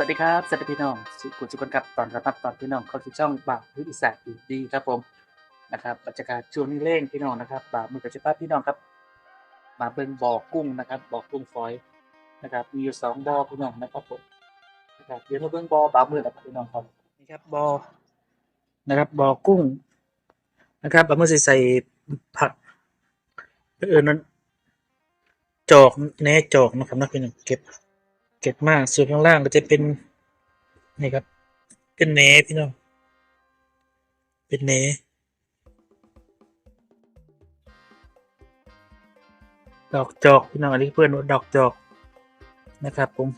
สวัสดีครับสวัสดีพี่น้องสุขุมสุขนครับตอนรับตอนพี่น้องเข้าสู่ช่องบ่าวพื้นอีสานอยู่ดีครับผมนะครับบรรยากาศช่วงนี้เร่งพี่น้องนะครับบ่าวมือกับเจ้าพี่น้องครับ มาเบิ่งบ่อกุ้งนะครับบ่อกุ้งฝอยนะครับ มีอยู่สองบ่อพี่น้องนะครับผมนะครับเดี๋ยวมาเบิ่งบ่อบ่าวมือกับพี่น้องครับนี่ครับบ่อนะครับบ่อกุ้ง นะครับบ่าวมือสิใส่ผักเออนั้นจอกแน่จอกนะครับนะพี่น้องเก็บ เก็บมากส่วนข้างล่างก็จะเป็นนี่ครับ เป็นเนพี่น้องเป็นเนดอกจอกพี่น้องอันนี้เพื่อนดอกจอกนะครับผม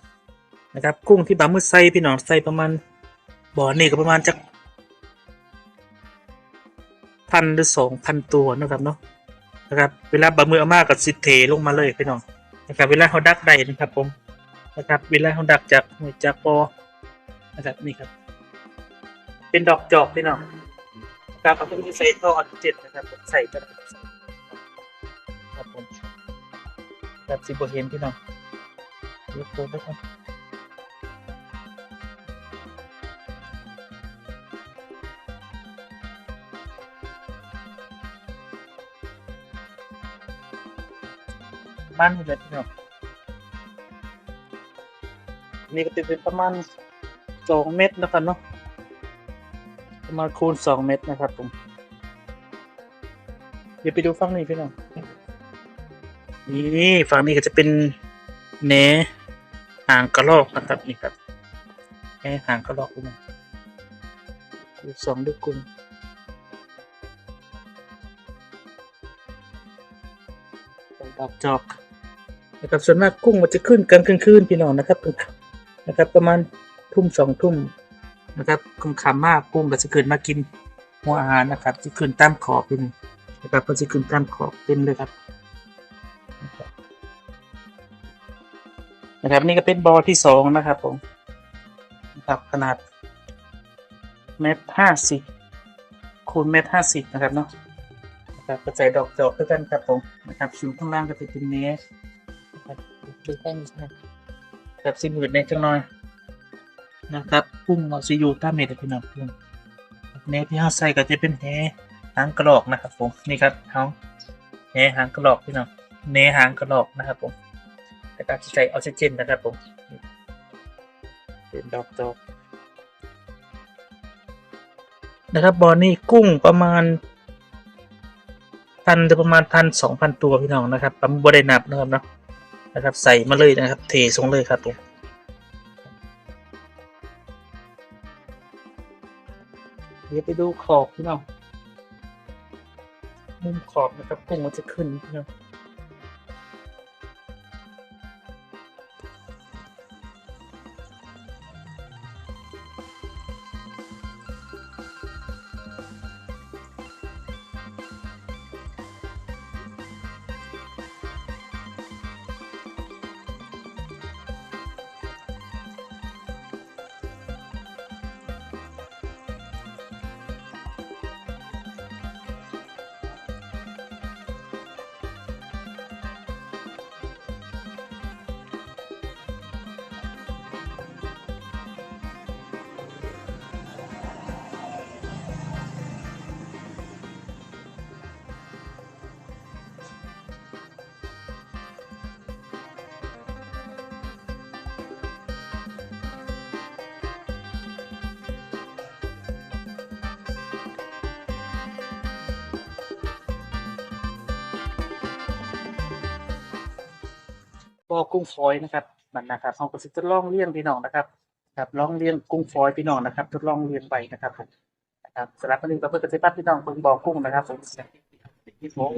นะครับกุ้งที่บามือใส่พี่น้องใส่ประมาณบ่อนี่ก็ประมาณจักพันหรือสองพันตัวนะครับเนาะนะครับเวลาบามือเอามากกับสิเทลงมาเลยพี่น้องนะครับเวลาเขาดักได้นะครับผม นะครับเวลล่าเขาดักจากหวยจากปอนะครับนี่ครับ เป็นดอกจอกพี่น้องครับเขาต้องใส่ท่อออกซิเจนนะครับผมใส่ก็ไปครับผมแบบสิบเห็นพี่น้องยกตัวด้วยครับบ้านนี่เลยพี่น้อง นี่ก็จะเป็นประมาณสองเมตรนะครับเนาะประมาณคูณสองเมตรนะครับผมเดี๋ยวไปดูฝั่งนี้พี่น้องนี่ฝั่งนี้ก็จะเป็นแหนหางกระรอกนะครับนี่ครับแหนหางกระรอกพี่น้องอยู่สองด้วยกุ้งดอกจอกนะครับส่วนมากกุ้งมันจะขึ้นกลางกลางคืนพี่น้องนะครับ นะครับ ประมาณทุ่มสองทุ่มนะครับคงคำมากกุ้งก็จะขึ้นมากินหัวอาหารนะครับจะขึ้นตามขอบเป็นนะครับก็จะขึ้นตามขอบเต็มเลยครับนะครับนี่ก็เป็นบอที่สองนะครับผมนะครับขนาดเมตรห้าสิบคูณเมตรห้าสิบนะครับเนาะนะครับกระจายดอกจอกด้วยกันครับผมนะครับสูงข้างล่างก็จะเป็นเมตรครับดูแป้งใช่ แบบสิบืดในจังหน่อยนะครับพุ่งเอาซียูต้าเมตพี่น้องพุ่งเนที่ห้าใส่ก็จะเป็นแหหางกระรอกนะครับผมนี่ครับเขาแหหางกระรอกพี่น้องเนหางกระรอกนะครับผมแต่การใส่ออกซิเจนนะครับผมเป็นดอกจอกนะครับบอลนี่กุ้งประมาณพันจะประมาณพันสองพันตัวพี่น้องนะครับปั๊มบได้นับนะครับเนาะ นะครับ ใส่มาเลยนะครับ เทลงเลยครับผมเดี๋ยวไปดูขอบพี่น้องมุมขอบนะครับกุ้งมันจะขึ้นพี่น้อง บ่อกุ้งฟอยนะครับมันนะครับเขาก็สิทดลองเลี้ยงพี่น้องนะครับครับลองเลี้ยงกุ้งฟอยพี่น้องนะครับทดลองเลี้ยงไปนะครับผมนะครับสำหรับวันนี้ก็เพื่อเกษตรพี่น้องเพิ่งบ่อกุ้งนะครับผมที่ผม